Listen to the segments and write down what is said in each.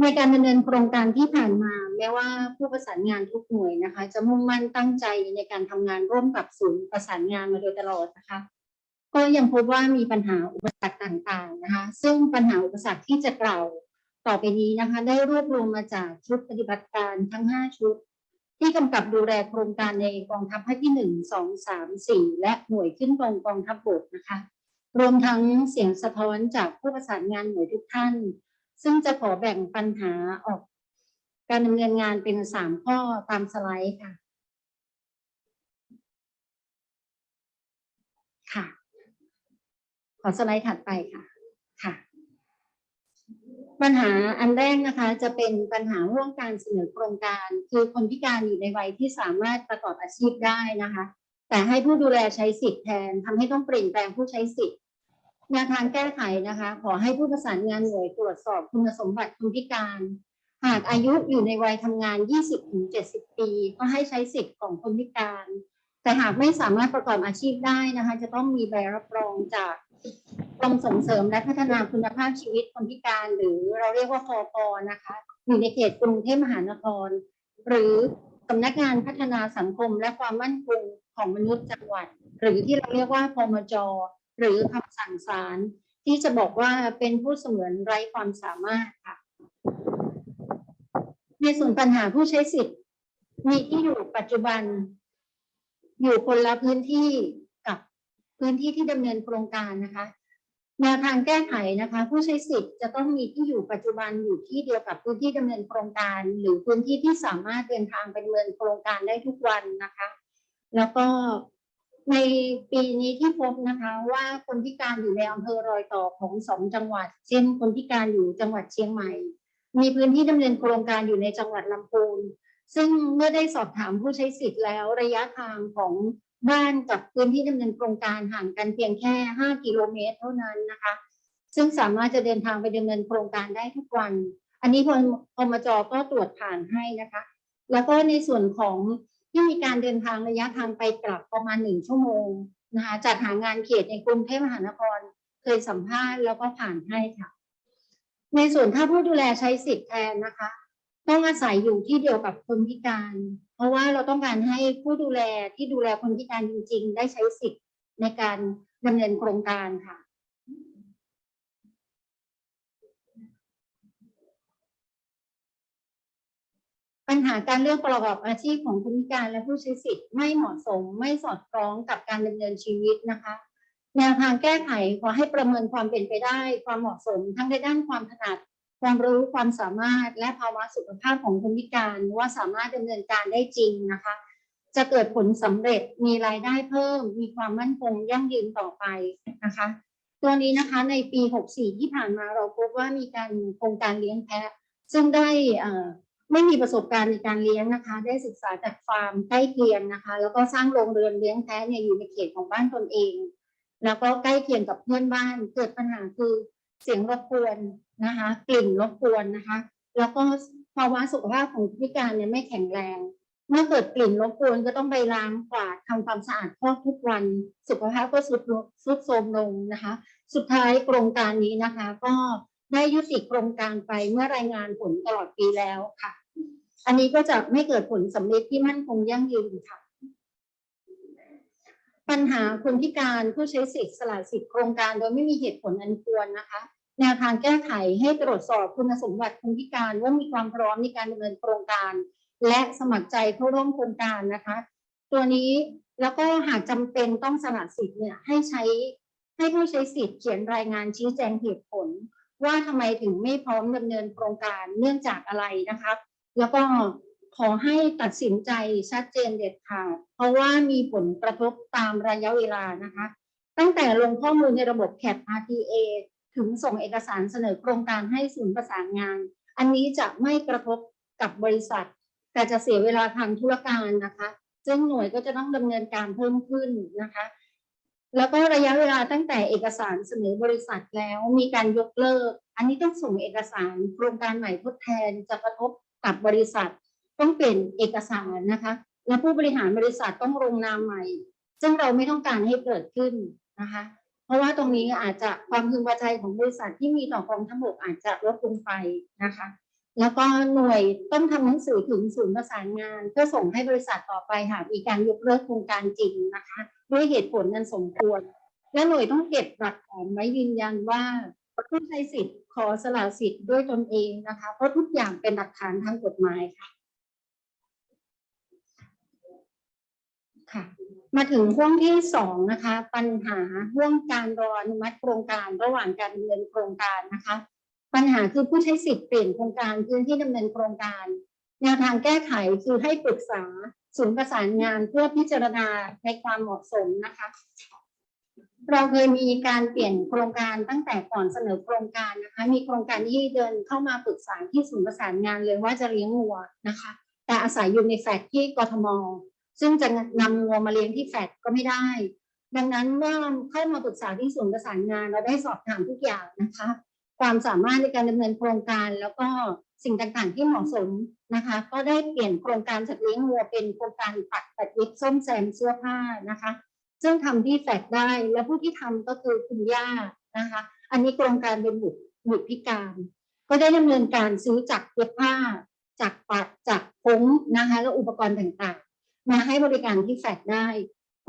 ในการดำเนินโครงการที่ผ่านมาแม้ว่าผู้ประสานงานทุกหน่วยนะคะ จะมุ่งมั่นตั้งใจในการทำงานร่วมกับศูนย์ประสานงานมาโดยตลอดนะคะ ก็ยังพบว่ามีปัญหาอุปสรรคต่างๆนะคะ ซึ่งปัญหาอุปสรรคที่จะกล่าวต่อไปนี้นะคะ ได้รวบรวมมาจากชุดปฏิบัติการทั้ง 5 ชุด ที่กำกับดูแลโครงการในกองทัพภาคที่หนึ่งสองสามสี่และหน่วยขึ้นตรงกองทัพบกนะคะ รวมทั้งเสียงสะท้อนจากผู้ประสานงานหน่วยทุกท่าน ซึ่งจะขอแบ่งปัญหาออกการดำเนินงานเป็นสามข้อตามสไลด์ค่ะ ค่ะ ขอสไลด์ถัดไปค่ะ ค่ะ ปัญหาอันแรกนะคะ จะเป็นปัญหาเรื่องการเสนอโครงการ คือคนพิการอยู่ในวัยที่สามารถประกอบอาชีพได้นะคะ แต่ให้ผู้ดูแลใช้สิทธิ์แทนทำให้ต้องเปลี่ยนแปลงผู้ใช้สิทธิ์ แนวทางแก้ไขนะคะ ขอให้ผู้ประสานงานหน่วยตรวจสอบคุณสมบัติคนพิการ หากอายุอยู่ในวัยทำงาน 20-70 ปี ก็ให้ใช้สิทธิ์ของคนพิการ แต่หากไม่สามารถประกอบอาชีพได้นะคะ จะต้องมีใบรับรองจากกรมส่งเสริมและพัฒนาคุณภาพชีวิตคนพิการ หรือเราเรียกว่าคอปนะคะอยู่ในเขตกรุงเทพมหานคร หรือสำนักงานพัฒนาสังคมและความมั่นคงของมนุษย์จังหวัด หรือที่เราเรียกว่าพมจ หรือคำสั่งศาลที่จะบอกว่าเป็นผู้เสมือนไร้ความสามารถค่ะ ในส่วนปัญหาผู้ใช้สิทธิ์ มีที่อยู่ปัจจุบัน อยู่คนละพื้นที่กับพื้นที่ที่ดำเนินโครงการนะคะแนวทางแก้ไขนะคะ ผู้ใช้สิทธิ์จะต้องมีที่อยู่ปัจจุบันอยู่ที่เดียวกับพื้นที่ดำเนินโครงการ หรือพื้นที่ที่สามารถเดินทางไปดำเนินโครงการได้ทุกวันนะคะ แล้วก็ ในปีนี้ที่พบนะคะว่าคนพิการอยู่ในอำเภอรอยต่อของสองจังหวัด เช่น คนพิการอยู่จังหวัดเชียงใหม่ มีพื้นที่ดำเนินโครงการอยู่ในจังหวัดลำพูนซึ่งเมื่อได้สอบถามผู้ใช้สิทธิ์แล้วระยะทางของบ้านกับพื้นที่ดำเนินโครงการห่างกันเพียงแค่ 5 กิโลเมตรเท่านั้นนะคะ ซึ่งสามารถจะเดินทางไปดำเนินโครงการได้ทุกวัน อันนี้พพมจก็ตรวจผ่านให้นะคะ แล้วก็ในส่วนของ ที่มีการเดินทางระยะทางไปกลับประมาณหนึ่งชั่วโมงนะคะจัดหางานเขตในกรุงเทพมหานครเคยสัมภาษณ์แล้วก็ผ่านให้ค่ะ ในส่วนถ้าผู้ดูแลใช้สิทธิ์แทนนะคะ ต้องอาศัยอยู่ที่เดียวกับคนพิการ เพราะว่าเราต้องการให้ผู้ดูแลที่ดูแลคนพิการจริง ๆ ได้ใช้สิทธิ์ในการดำเนินโครงการค่ะ ปัญหาการเลือกประกอบอาชีพของคนพิการและผู้ใช้สิทธิ์ไม่เหมาะสมไม่สอดคล้องกับการดำเนินชีวิตนะคะแนวทางแก้ไขขอให้ประเมินความเป็นไปได้ ความเหมาะสม ทั้งในด้านความถนัด ความรู้ความสามารถและภาวะสุขภาพของคนพิการว่าสามารถดำเนินการได้จริงนะคะ จะเกิดผลสำเร็จมีรายได้เพิ่ม มีความมั่นคงยั่งยืนต่อไปนะคะ ตัวนี้นะคะในปี 64 ที่ผ่านมาเราพบว่ามีการโครงการเลี้ยงแพะ ซึ่งได้อ่อ ไม่มีประสบการณ์ในการเลี้ยงนะคะ ได้ศึกษาจากฟาร์มใกล้เคียงนะคะ แล้วก็สร้างโรงเรือนเลี้ยงแพะเนี่ยอยู่ในเขตของบ้านตนเอง แล้วก็ใกล้เคียงกับเพื่อนบ้าน เกิดปัญหาคือเสียงรบกวนนะคะ กลิ่นรบกวนนะคะ แล้วก็ภาวะสุขภาพของพิการเนี่ยไม่แข็งแรง เมื่อเกิดกลิ่นรบกวนก็ต้องไปล้างกวาดทำความสะอาดคอกทุกวัน สุขภาพก็สุดสุดโทรมลงนะคะ สุดท้ายโครงการนี้นะคะ ก็ ได้ยุติโครงการไปเมื่อรายงานผลตลอดปีแล้วค่ะ อันนี้ก็จะไม่เกิดผลสำเร็จที่มั่นคงยั่งยืนค่ะ ปัญหาคนพิการผู้ใช้สิทธิ์สละสิทธิ์โครงการโดยไม่มีเหตุผลอันควรนะคะแนวทางแก้ไขให้ตรวจสอบคุณสมบัติคนพิการว่ามีความพร้อมในการดำเนินโครงการ และสมัครใจเข้าร่วมโครงการนะคะ ตัวนี้แล้วก็หากจำเป็นต้องสละสิทธิ์เนี่ยให้ใช้ให้ผู้ใช้สิทธิ์เขียนรายงานชี้แจงเหตุผล ว่าทำไมถึงไม่พร้อมดำเนินโครงการเนื่องจากอะไรนะคะแล้วก็ขอให้ตัดสินใจชัดเจนเด็ดขาดเพราะว่ามีผลกระทบตามระยะเวลานะคะ ตั้งแต่ลงข้อมูลในระบบ CAP RTA ถึงส่งเอกสารเสนอโครงการให้ศูนย์ประสานงาน อันนี้จะไม่กระทบกับบริษัท แต่จะเสียเวลาทางธุรการนะคะ ซึ่งหน่วยก็จะต้องดำเนินการเพิ่มขึ้นนะคะ แล้วก็ระยะเวลาตั้งแต่เอกสารเสนอบริษัทแล้วมีการยกเลิก อันนี้ต้องส่งเอกสารโครงการใหม่ทดแทนจะกระทบกับบริษัท ต้องเปลี่ยนเอกสารนะคะ และผู้บริหารบริษัทต้องลงนามใหม่ ซึ่งเราไม่ต้องการให้เกิดขึ้นนะคะ เพราะว่าตรงนี้อาจจะความพึงพอใจของบริษัทที่มีต่อกองทัพบกอาจจะลดลงไปนะคะ แล้วก็หน่วยต้องทำหนังสือถึงศูนย์ประสานงาน เพื่อส่งให้บริษัทต่อไปหากมีการยกเลิกโครงการจริงนะคะ ด้วยเหตุผลนั้นสมควร และหน่วยต้องเก็บหลักฐานไว้ยืนยันว่าผู้ใช้สิทธิ์ขอสละสิทธิ์ด้วยตนเองนะคะ เพราะทุกอย่างเป็นหลักฐานทางกฎหมายค่ะค่ะ มาถึงห่วงที่สองนะคะ ปัญหาห่วงการรออนุมัติโครงการระหว่างการดำเนินโครงการนะคะ ปัญหาคือผู้ใช้สิทธิ์เปลี่ยนโครงการพื้นที่ดำเนินโครงการแนวทางแก้ไขคือให้ปรึกษา ศูนย์ประสานงานเพื่อพิจารณาในความเหมาะสมนะคะ เราเคยมีการเปลี่ยนโครงการตั้งแต่ก่อนเสนอโครงการนะคะ มีโครงการที่เดินเข้ามาปรึกษาที่ศูนย์ประสานงานเลยว่าจะเลี้ยงวัวนะคะ แต่อาศัยอยู่ในแฟลตที่กทมซึ่งจะนำวัวมาเลี้ยงที่แฟลตก็ไม่ได้ ดังนั้นเมื่อเข้ามาปรึกษาที่ศูนย์ประสานงานเราได้สอบถามทุกอย่างนะคะ ความสามารถในการดำเนินโครงการ แล้วก็สิ่งต่างๆ ที่เหมาะสมนะคะ ก็ได้เปลี่ยนโครงการจากเลี้ยงวัวเป็นโครงการปักตัดเย็บส้มแซมเสื้อผ้านะคะ ซึ่งทำที่แฟลตได้และผู้ที่ทำก็คือคุณย่านะคะ อันนี้โครงการเป็นบุตรบุตรพิการ ก็ได้ดำเนินการซื้อจักเย็บผ้า จากปัดจากพงนะคะและอุปกรณ์ต่างๆ มาให้บริการที่แฟลตได้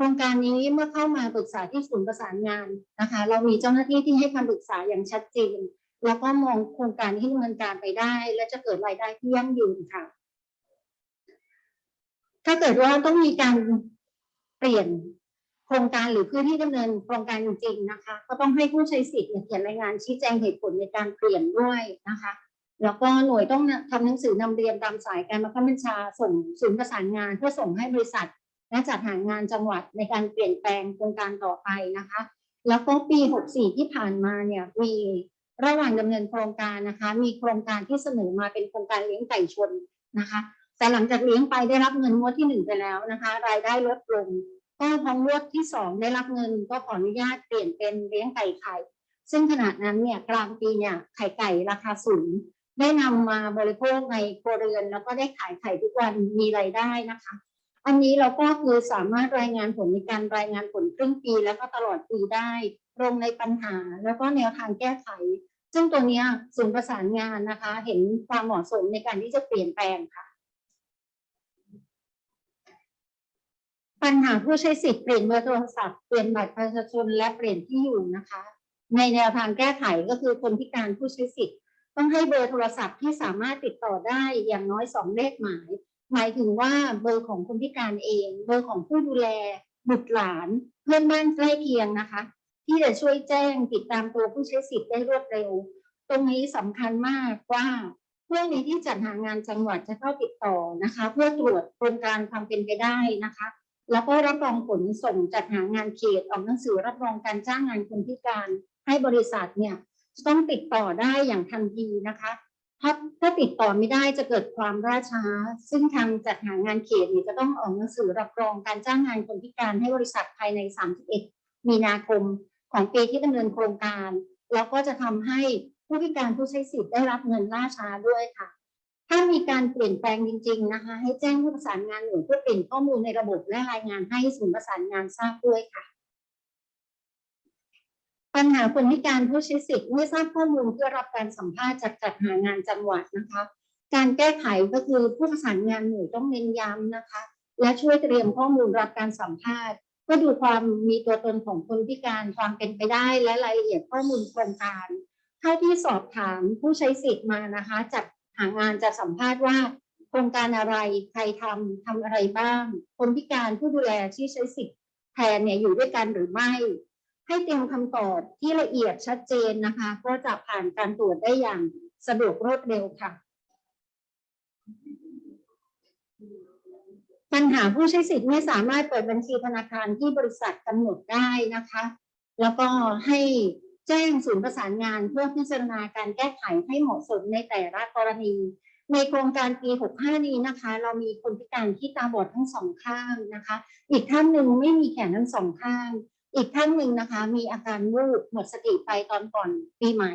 โครงการนี้เมื่อเข้ามาปรึกษาที่ศูนย์ประสานงานนะคะ เรามีเจ้าหน้าที่ที่ให้คำปรึกษาอย่างชัดเจนแล้วก็มองโครงการที่ดำเนินการไปได้ และจะเกิดรายได้ที่ยั่งยืนค่ะ ถ้าเกิดว่าต้องมีการเปลี่ยนโครงการหรือพื้นที่ดำเนินโครงการจริงๆนะคะ ก็ต้องให้ผู้ใช้สิทธิ์เขียนรายงานชี้แจงเหตุผลในการเปลี่ยนด้วยนะคะ แล้วก็หน่วยต้องทำหนังสือนำเรียนตามสายการบังคับบัญชาส่งศูนย์ประสานงาน เพื่อส่งให้บริษัท และจัดหางานจังหวัดในการเปลี่ยนแปลงโครงการต่อไปนะคะ แล้วก็ปี 64 ที่ผ่านมาเนี่ยมีระหว่างดำเนินโครงการนะคะ มีโครงการที่เสนอมาเป็นโครงการเลี้ยงไก่ชนนะคะ แต่หลังจากเลี้ยงไปได้รับเงินงวดที่หนึ่งไปแล้วนะคะ รายได้ลดลงก็พองวดที่สองได้รับเงินก็ขออนุญาตเปลี่ยนเป็นเลี้ยงไก่ไข่ซึ่งขณะนั้นเนี่ยกลางปีเนี่ยไข่ไก่ราคาสูงได้นำมาบริโภคในครัวเรือน แล้วก็ได้ขายไข่ทุกวันมีรายได้นะคะ อันนี้เราก็คือสามารถรายงานผลในการรายงานผลครึ่งปี แล้วก็ตลอดปีได้ลงในปัญหา แล้วก็แนวทางแก้ไข ซึ่งตัวนี้ศูนย์ประสานงานนะคะ เห็นความเหมาะสมในการที่จะเปลี่ยนแปลงค่ะ ปัญหาผู้ใช้สิทธิ์เปลี่ยนเบอร์โทรศัพท์เปลี่ยนบัตรประชาชนและเปลี่ยนที่อยู่นะคะ ในแนวทางแก้ไขก็คือคนพิการผู้ใช้สิทธิ์ต้องให้เบอร์โทรศัพท์ที่สามารถติดต่อได้อย่างน้อยสองเลขหมาย หมายถึงว่าเบอร์ของคนพิการเอง เบอร์ของผู้ดูแลบุตรหลานเพื่อนบ้านใกล้เคียงนะคะ ที่จะช่วยแจ้งติดตามตัวผู้ใช้สิทธิ์ได้รวดเร็ว ตรงนี้สำคัญมากว่าเพื่อในที่จัดหางานจังหวัดจะเข้าติดต่อนะคะ เพื่อตรวจโครงการความเป็นไปได้นะคะ แล้วก็รับรองผลส่งจัดหางานเขตออกหนังสือรับรองการจ้างงานคนพิการให้บริษัทเนี่ยจะต้องติดต่อได้อย่างทันทีนะคะ ถ้าถ้าติดต่อไม่ได้จะเกิดความล่าช้า ซึ่งทางจัดหางานเขตเนี่ยจะต้องออกหนังสือรับรองการจ้างงานคนพิการให้บริษัทภายใน 31 มีนาคมของปีที่ดำเนินโครงการ แล้วก็จะทำให้ผู้พิการผู้ใช้สิทธิ์ได้รับเงินล่าช้าด้วยค่ะ ถ้ามีการเปลี่ยนแปลงจริง ๆนะคะ ให้แจ้งผู้ประสานงานหน่วยเพื่อเปลี่ยนข้อมูลในระบบและรายงานให้ศูนย์ประสานงานทราบด้วยค่ะ ปัญหาคนพิการผู้ใช้สิทธิ์ไม่ทราบข้อมูลเพื่อรับการสัมภาษณ์จากจัดหางานจังหวัดนะคะ การแก้ไขก็คือผู้ประสานงานหน่วยต้องเน้นย้ำนะคะ และช่วยเตรียมข้อมูลรับการสัมภาษณ์เพื่อดูความมีตัวตนของคนพิการความเป็นไปได้และรายละเอียดข้อมูลโครงการเท่าที่สอบถามผู้ใช้สิทธิ์มานะคะ จัดหางานจะสัมภาษณ์ว่า โครงการอะไรใครทำทำอะไรบ้าง คนพิการผู้ดูแลที่ใช้สิทธิ์แทนเนี่ยอยู่ด้วยกันหรือไม่ ให้เตรียมคำตอบที่ละเอียดชัดเจนนะคะ ก็จะผ่านการตรวจได้อย่างสะดวกรวดเร็วค่ะ ปัญหาผู้ใช้สิทธิ์ไม่สามารถเปิดบัญชีธนาคารที่บริษัทกำหนดได้นะคะ แล้วก็ให้แจ้งศูนย์ประสานงานเพื่อพิจารณาการแก้ไขให้เหมาะสมในแต่ละกรณี ในโครงการปี 65 นี้นะคะ เรามีคนพิการที่ตาบอดทั้งสองข้างนะคะ อีกท่านหนึ่งไม่มีแขนทั้งสองข้าง อีกท่านหนึ่งนะคะ มีอาการวูบหมดสติไปตอนก่อนปีใหม่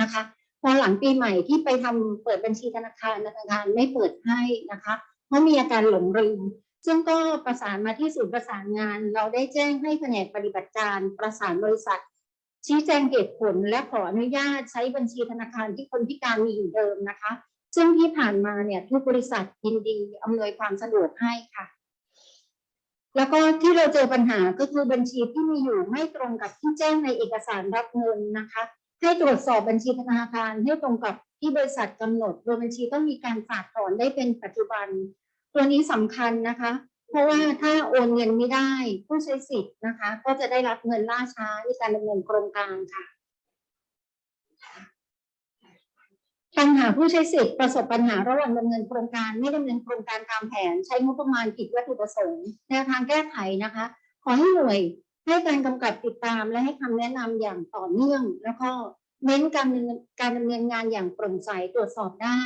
นะคะพอหลังปีใหม่ที่ไปทำเปิดบัญชีธนาคารธนาคารไม่เปิดให้นะคะ เพราะมีอาการหลงลืมซึ่งก็ประสานมาที่ศูนย์ประสานงาน เราได้แจ้งให้แผนกปฏิบัติการประสานบริษัท ชี้แจงเหตุผลและขออนุญาตใช้บัญชีธนาคารที่คนพิการมีอยู่เดิมนะคะ ซึ่งที่ผ่านมาเนี่ยทุกบริษัทยินดีอำนวยความสะดวกให้ค่ะ แล้วก็ที่เราเจอปัญหาก็คือบัญชีที่มีอยู่ไม่ตรงกับที่แจ้งในเอกสารรับเงินนะคะ ให้ตรวจสอบบัญชีธนาคารให้ตรงกับที่บริษัทกำหนดโดยบัญชีต้องมีการฝากถอนได้เป็นปัจจุบัน ตัวนี้สำคัญนะคะ เพราะว่าถ้าโอนเงินไม่ได้ผู้ใช้สิทธิ์นะคะ ก็จะได้รับเงินล่าช้าในการดำเนินโครงการค่ะ ปัญหาผู้ใช้สิทธิ์ประสบปัญหาระหว่างดำเนินโครงการไม่ดำเนินโครงการตามแผน ใช้งบประมาณผิดวัตถุประสงค์แนวทางแก้ไขนะคะ ขอให้หน่วยให้การกำกับติดตามและให้คำแนะนำอย่างต่อเนื่อง แล้วก็เน้นการดำเนินการดำเนินงานอย่างโปร่งใสตรวจสอบได้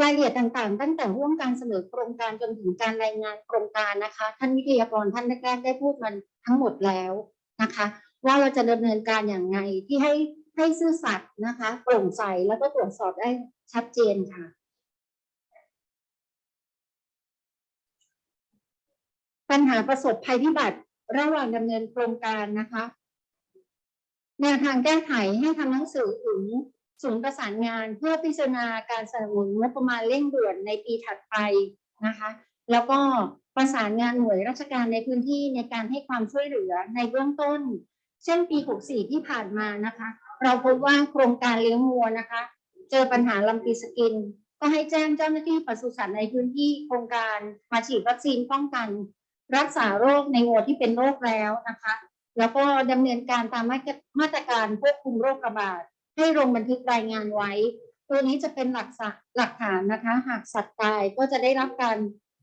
รายละเอียดต่างๆ ตั้งแต่ร่วมการเสนอโครงการจนถึงการรายงานโครงการนะคะ ท่านวิทยากรท่านแรกๆได้พูดมันทั้งหมดแล้วนะคะ ว่าเราจะดำเนินการอย่างไงที่ให้ ให้ซื่อสัตย์นะคะโปร่งใสแล้วก็ตรวจสอบได้ชัดเจนค่ะ ปัญหาประสบภัยพิบัติระหว่างดำเนินโครงการนะคะแนวทางแก้ไขให้ทำหนังสือถึงศูนย์ประสานงานเพื่อพิจารณาการสนับสนุนงบประมาณเร่งด่วนในปีถัดไปนะคะ แล้วก็ประสานงานหน่วยราชการในพื้นที่ในการให้ความช่วยเหลือในเบื้องต้น เช่นปี 64 ที่ผ่านมานะคะ เราพบว่าโครงการเลี้ยงวัวนะคะ เจอปัญหาลำปีสกิน ก็ให้แจ้งเจ้าหน้าที่ปศุสัตว์ในพื้นที่โครงการมาฉีดวัคซีนป้องกัน รักษาโรคในวัวที่เป็นโรคแล้วนะคะ แล้วก็ดำเนินการตามมาตรการควบคุมโรคระบาดให้ลงบันทึกรายงานไว้ ตัวนี้จะเป็นหลักษะหลักฐานนะคะ หากสัตว์ตายก็จะได้รับการ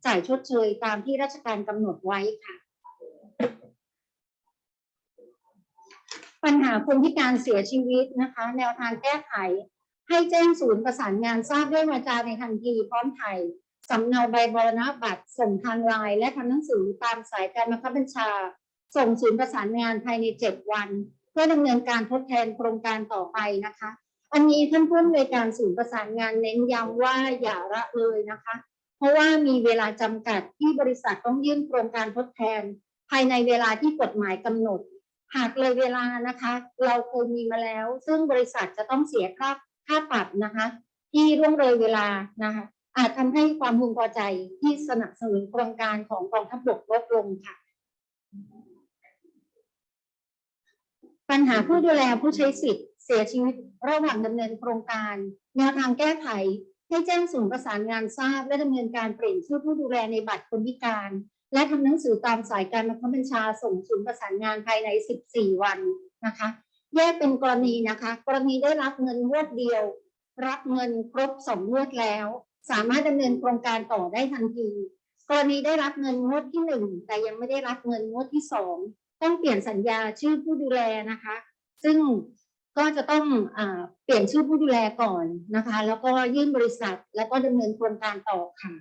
จ่ายชดเชยตามที่ราชการกำหนดไว้ค่ะ ปัญหาคนพิการเสียชีวิตนะคะ แนวทางแก้ไข ให้แจ้งศูนย์ประสานงานทราบด้วยวาจาในทันทีพร้อมถ่ายสำเนาใบบรณบัตรส่งทางไลน์และทำหนังสือตามสายการบังคับบัญชา ส่งศูนย์ประสานงานภายในเจ็ดวัน เพื่อดำเนินการทดแทนโครงการต่อไปนะคะ อันนี้ท่านผู้อำนวยการศูนย์ประสานงานเน้นย้ำว่าอย่าละเลยนะคะ เพราะว่ามีเวลาจำกัดที่บริษัทต้องยื่นโครงการทดแทน ภายในเวลาที่กฎหมายกำหนด หากเลยเวลานะคะ เราเคยมีมาแล้ว ซึ่งบริษัทจะต้องเสียค่าค่าปรับนะคะ ที่ร่วงเลยเวลานะคะ อาจทำให้ความพึงพอใจที่สนับสนุนโครงการของกองทัพบกลดลงค่ะ ปัญหาผู้ดูแลผู้ใช้สิทธิ์เสียชีวิตระหว่างดำเนินโครงการ แนวทางแก้ไขให้แจ้งศูนย์ประสานงานทราบและดำเนินการเปลี่ยนชื่อผู้ดูแลในบัตรคนพิการ และทำหนังสือตามสายการบังคับบัญชาส่งศูนย์ประสานงานภายใน 14 วันนะคะ แยกเป็นกรณีนะคะ กรณีได้รับเงินงวดเดียว รับเงินครบสองงวดแล้ว สามารถดำเนินโครงการต่อได้ทันที กรณีได้รับเงินงวดที่หนึ่งแต่ยังไม่ได้รับเงินงวดที่สองต้องเปลี่ยนสัญญาชื่อผู้ดูแลนะคะ ซึ่งก็จะต้องอเปลี่ยนชื่อผู้ดูแลก่อนนะคะ แล้วก็ยื่นบริษัทแล้วก็ดำเนินโครงการต่อค่ะ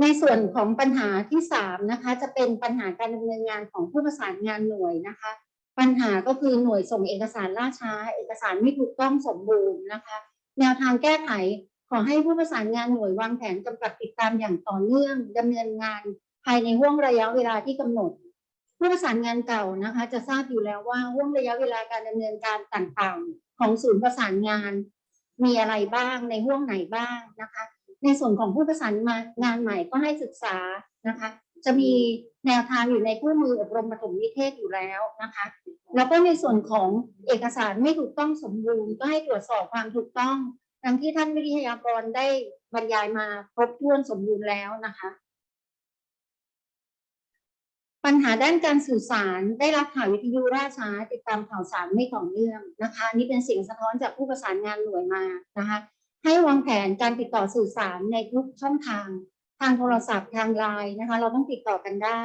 ในส่วนของปัญหาที่สามนะคะจะเป็นปัญหาการดำเนินงานของผู้ประสานงานหน่วยนะคะ ปัญหาก็คือหน่วยส่งเอกสารล่าช้า เอกสารไม่ถูกต้องสมบูรณ์นะคะ แนวทางแก้ไขขอให้ผู้ประสานงานหน่วยวางแผนกำกับติดตามอย่างต่อเนื่องดำเนินงานภายในห่วงระยะเวลาที่กำหนด ผู้ประสานงานเก่านะคะ จะทราบอยู่แล้วว่าห่วงระยะเวลาการดำเนินการต่างๆ ของศูนย์ประสานงาน มีอะไรบ้างในห่วงไหนบ้างนะคะ ในส่วนของผู้ประสานงานใหม่ก็ให้ศึกษานะคะ จะมีแนวทางอยู่ในคู่มืออบรมปฐมนิเทศอยู่แล้วนะคะ แล้วก็ในส่วนของเอกสารไม่ถูกต้องสมบูรณ์ก็ให้ตรวจสอบความถูกต้องดังที่ท่านวิทยากรได้บรรยายมาครบถ้วนสมบูรณ์แล้วนะคะ ปัญหาด้านการสื่อสารได้รับข่าววิทยุล่าช้าติดตามข่าวสารไม่ต่อเนื่องนะคะ นี่เป็นเสียงสะท้อนจากผู้ประสานงานหน่วยมานะคะ ให้วางแผนการติดต่อสื่อสารในทุกช่องทาง ทางโทรศัพท์ทางไลน์นะคะ เราต้องติดต่อกันได้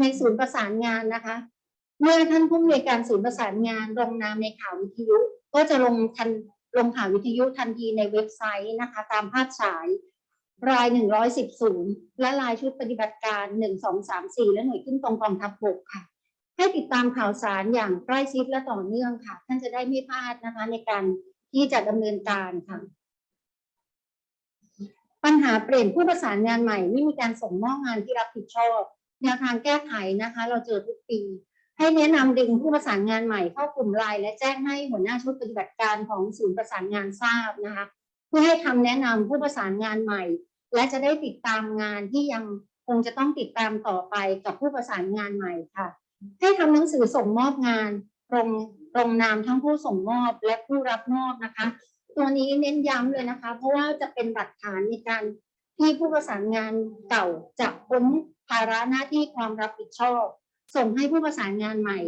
ในศูนย์ประสานงานนะคะ เมื่อท่านผู้อำนวยการศูนย์ประสานงานลงนามในข่าววิทยุ ก็จะลงทันลงข่าววิทยุทันทีในเว็บไซต์นะคะ ตามภาพฉายรายหนึ่งร้อยสิบศูนย์และรายชุดปฏิบัติการหนึ่งสองสามสี่และหน่วยขึ้นตรงกองทัพบกค่ะ ให้ติดตามข่าวสารอย่างใกล้ชิดและต่อเนื่องค่ะ ท่านจะได้ไม่พลาดนะคะในการที่จะดำเนินการค่ะ ปัญหาเปลี่ยนผู้ประสานงานใหม่ไม่มีการส่งมอบงานที่รับผิดชอบแนวทางแก้ไขนะคะ เราเจอทุกปี ให้แนะนำดึงผู้ประสานงานใหม่เข้ากลุ่มไลน์และแจ้งให้หัวหน้าชุดปฏิบัติการของศูนย์ประสานงานทราบนะคะ เพื่อให้คำแนะนำผู้ประสานงานใหม่ และจะได้ติดตามงานที่ยังคงจะต้องติดตามต่อไปกับผู้ประสานงานใหม่ค่ะ ให้ทำหนังสือส่งมอบงานตรงตรงนามทั้งผู้ส่งมอบและผู้รับมอบนะคะ ตัวนี้เน้นย้ำเลยนะคะ เพราะว่าจะเป็นหลักฐานในการที่ผู้ประสานงานเก่าจะพ้นภาระหน้าที่ความรับผิดชอบ ส่งให้ผู้ประสานงานใหม่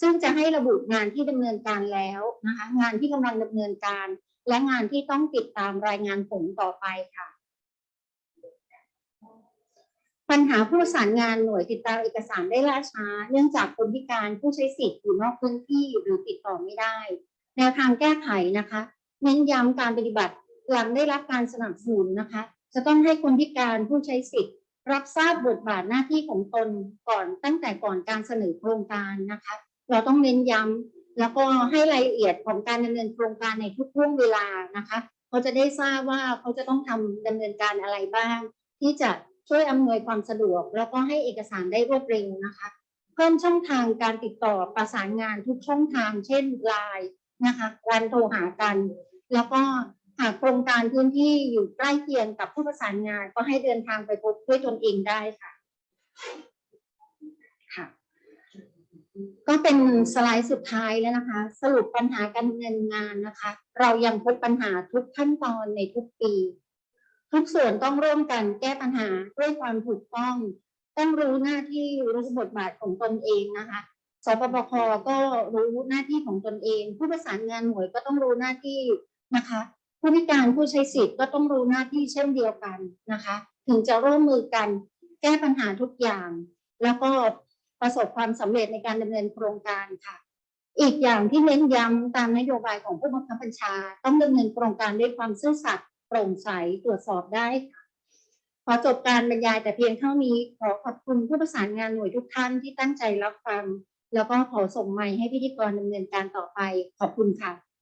ซึ่งจะให้ระบุงานที่ดำเนินการแล้วนะคะงานที่กำลังดำเนินการ และงานที่ต้องติดตามรายงานผลต่อไปค่ะ ปัญหาผู้ประสานงานหน่วยติดตามเอกสารได้ล่าช้า เนื่องจากคนพิการผู้ใช้สิทธิ์อยู่นอกพื้นที่หรือติดต่อไม่ได้ แนวทางแก้ไขนะคะ เน้นย้ำการปฏิบัติหลังได้รับการสนับสนุนนะคะ จะต้องให้คนพิการผู้ใช้สิทธิ์ รับทราบบทบาทหน้าที่ของตนก่อนตั้งแต่ก่อนการเสนอโครงการนะคะ เราต้องเน้นย้ำแล้วก็ให้รายละเอียดของการดำเนินโครงการในทุกช่วงเวลานะคะเขาจะได้ทราบว่าเขาจะต้องทำดำเนินการอะไรบ้าง ที่จะช่วยอำนวยความสะดวก แล้วก็ให้เอกสารได้รวดเร็วนะคะ เพิ่มช่องทางการติดต่อประสานงานทุกช่องทาง เช่นไล นะคะการโทรหากัน แล้วก็หากโครงการพื้นที่อยู่ใกล้เคียงกับผู้ประสานงาน ก็ให้เดินทางไปพบด้วยตนเองได้ค่ะค่ะ ก็เป็นสไลด์สุดท้ายแล้วนะคะ สรุปปัญหาการดำเนินงานนะคะ เรายังพบปัญหาทุกขั้นตอนในทุกปี ทุกส่วนต้องร่วมกันแก้ปัญหาด้วยความถูกต้อง ต้องรู้หน้าที่รู้บทบาทของตนเองนะคะ สปปคก็รู้หน้าที่ของตนเอง ผู้ประสานงานหน่วยก็ต้องรู้หน้าที่นะคะ ผู้พิการผู้ใช้สิทธิ์ก็ต้องรู้หน้าที่เช่นเดียวกันนะคะ ถึงจะร่วมมือกันแก้ปัญหาทุกอย่าง แล้วก็ประสบความสำเร็จในการดำเนินโครงการค่ะ อีกอย่างที่เน้นย้ำตามนโยบายของผู้บังคับบัญชา ต้องดำเนินโครงการด้วยความซื่อสัตย์โปร่งใสตรวจสอบได้ค่ะขอจบการบรรยายแต่เพียงเท่านี้ ขอขอบคุณผู้ประสานงานหน่วยทุกท่านที่ตั้งใจรับฟัง แล้วก็ขอส่งไมค์ให้พิธีกรดำเนินการต่อไปขอบคุณค่ะ